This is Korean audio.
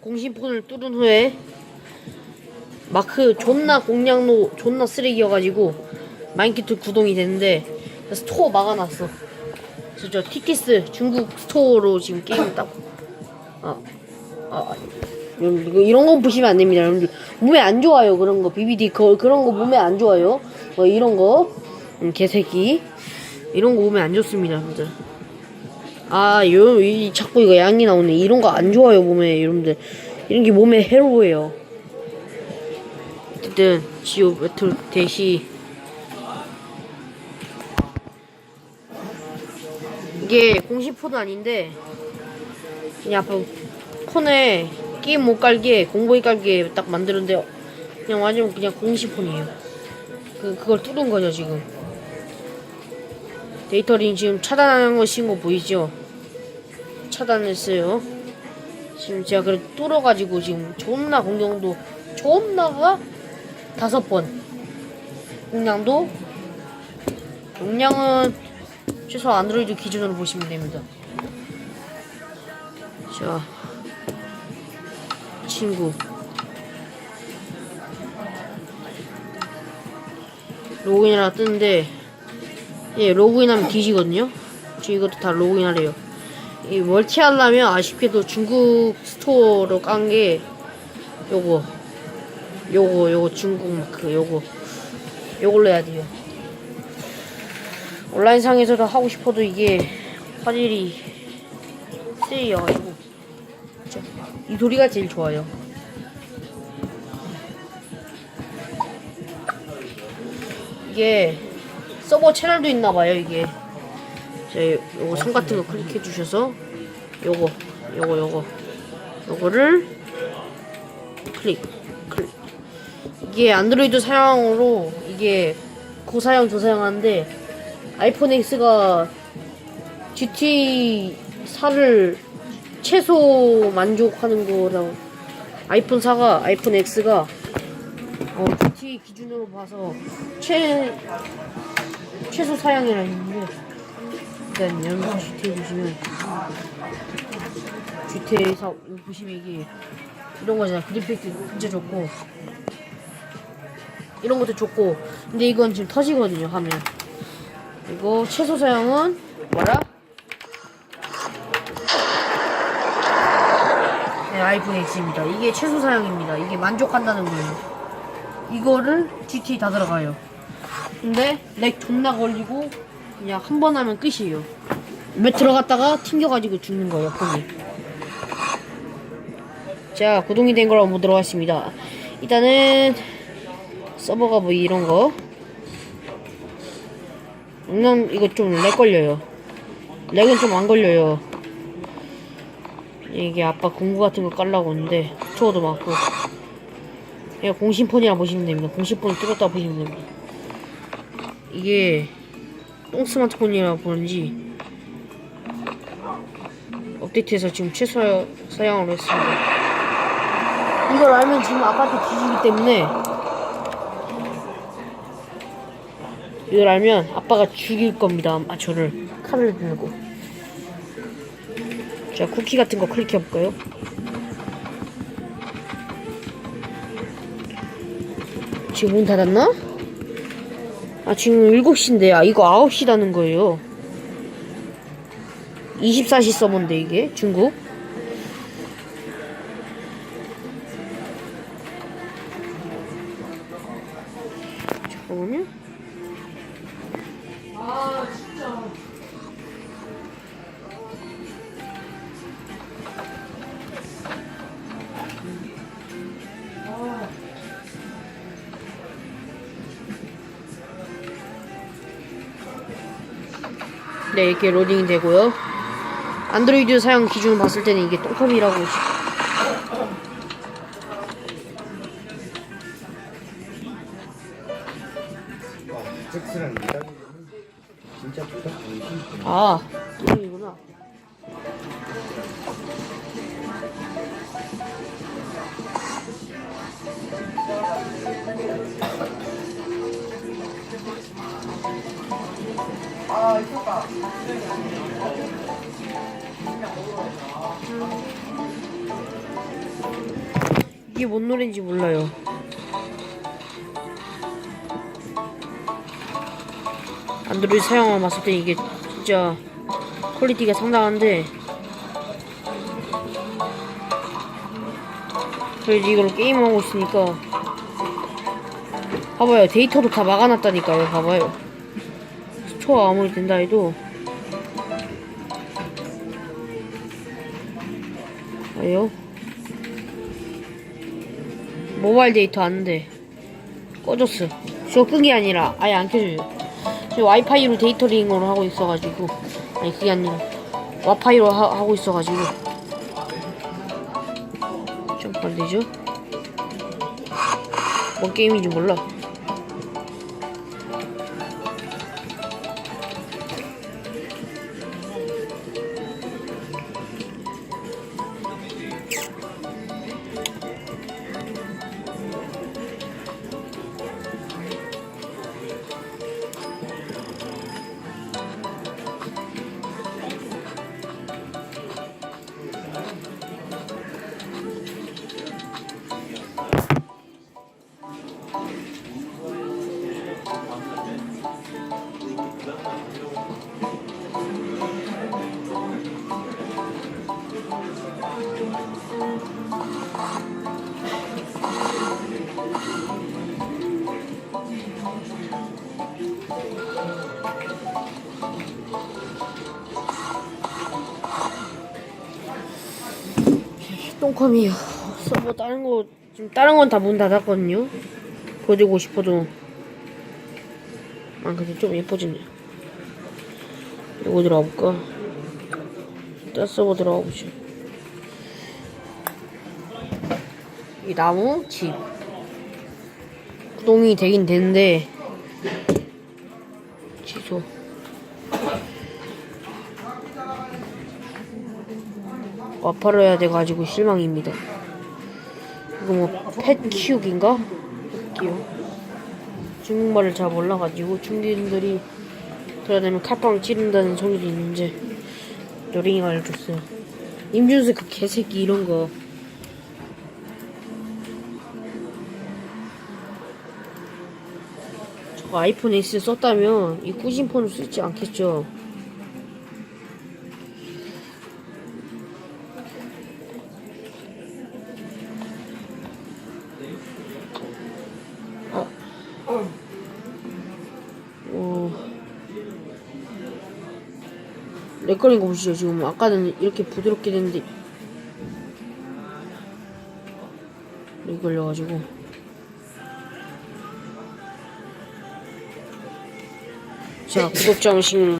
공신폰을 뚫은 후에 마크 존나 공략로 존나 쓰레기여가지고 마인크래프트 구동이 됐는데 스토어 막아놨어. 그래서 저 티키스 중국 스토어로 지금 게임을 딱 아, 아, 여러분 이런 거 보시면 안 됩니다. 여러분들 몸에 안 좋아요 그런 거 BBD 그 그런 거 몸에 안 좋아요. 뭐 이런 거 음, 개새끼 이런 거 몸에 안 좋습니다, 여러분들. 아, 요, 이, 자꾸 이거 양이 나오네. 이런 거 안 좋아요, 몸에, 여러분들. 이런 게 몸에 해로워요. 어쨌든, 지오 배틀 대시. 이게 공식 폰은 아닌데, 그냥 아빠 폰에 게임 못 깔게, 공보이 깔게 딱 만드는데, 그냥 완전 그냥 공식 폰이에요. 그, 그걸 뚫은 거죠, 지금. 데이터링 지금 차단하는 거 신거 보이죠? 차단했어요. 지금 제가 그래 뚫어가지고 지금 존나 공격도 존나가 다섯 번. 용량도 용량은 최소 안드로이드 기준으로 보시면 됩니다. 자 친구 로그인이라 뜨는데 예, 로그인하면 뒤지거든요. 지금 이것도 다 로그인하래요. 이 멀티 하려면 아쉽게도 중국 스토어로 깐 게 요거 요거 요거 중국 마크 요거 요걸로 해야 돼요. 온라인 상에서도 하고 싶어도 이게 화질이 세여가지고 자, 이 소리가 제일 좋아요. 이게 서버 채널도 있나봐요 이게. 자 요- 요거 손 같은 거 클릭해 주셔서 요거 요거 요거. 요거를 클릭 클릭. 이게 안드로이드 사양으로 이게 고사양 저사양 하는데 아이폰 X가 GT 4를 최소 만족하는 거랑 아이폰 4가 아이폰 X가 어, GT 기준으로 봐서 최 최소 사양이라 했는데 일단 여러분 GTA 보시면 GTA 사 이거 보시면 이게 이런 거잖아. 그래픽도 진짜 좋고. 이런 것도 좋고. 근데 이건 지금 터지거든요 하면. 이거 최소 사양은 뭐라? 네 아이폰 X입니다. 이게 최소 사양입니다. 이게 만족한다는 거예요. 이거를 GT 다 들어가요. 근데 렉 존나 걸리고 그냥 한 번 하면 끝이에요. 몇 들어갔다가 튕겨가지고 죽는 거예요, 폰이. 자, 구동이 된 걸 한번 하겠습니다. 일단은 서버가 뭐 이런 거. 물론 이거 좀 렉 걸려요. 렉은 좀 안 걸려요. 이게 아빠 공구 같은 거 깔라고 했는데 스토어도 많고 그냥 공신폰이라 보시면 됩니다. 공신폰을 뚫었다 보시면 됩니다. 이게 똥 스마트폰이라 보는지 업데이트해서 지금 최소 사양으로 했습니다. 이걸 알면 지금 아파트 뒤지기 때문에 이걸 알면 아빠가 죽일 겁니다. 아 저를 칼을 들고 자 쿠키 같은 거 클릭해 볼까요? 지금 문 닫았나? 아 지금 7시인데 아 이거 9시라는 거예요. 24시 서버인데 이게? 중국? 잠깐만요 네 이렇게 로딩이 되고요. 안드로이드 사용 기준을 봤을 때는 이게 똥컴이라고. 아 게임이구나 이게 뭔 노래인지 몰라요. 안드로이드 사용을 봤을 때 이게 진짜 퀄리티가 상당한데 그래도 이걸로 게임하고 있으니까 봐봐요. 데이터도 다 막아놨다니까요. 봐봐요 초가 아무리 된다 해도. 아요? 모바일 데이터 안돼. 꺼졌어. 저 끈게 아니라 아예 안 켜져요. 지금 와이파이로 데이터 링으로 하고 있어가지고. 아니 그게 아니라. 와파이로 하, 하고 있어가지고. 좀 안되죠? 뭔 게임인지 몰라 똥컴이요. 서버 다른 거 지금 다른 건 다 문 닫았거든요. 보여주고 싶어도 아 근데 좀 예뻐지네. 이거 들어가 볼까? 서버 들어가 보죠. 이 나무 집 구동이 되긴 되는데 취소. 와파를 해야 돼가지고 실망입니다. 이거 뭐 펫 키우기인가? 할게요. 중국말을 잘 몰라가지고 중국인들이 그러려면 칼빵 찌른다는 소리도 있는데 노랭이가 알려줬어요. 임준수 그 개새끼 이런 거. 아이폰 S 썼다면 이 꾸진 폰을 쓰지 않겠죠. 어. 렉 걸린 거 보시죠. 지금 아까는 이렇게 부드럽게 됐는데 렉 걸려가지고 자 구독자 오시면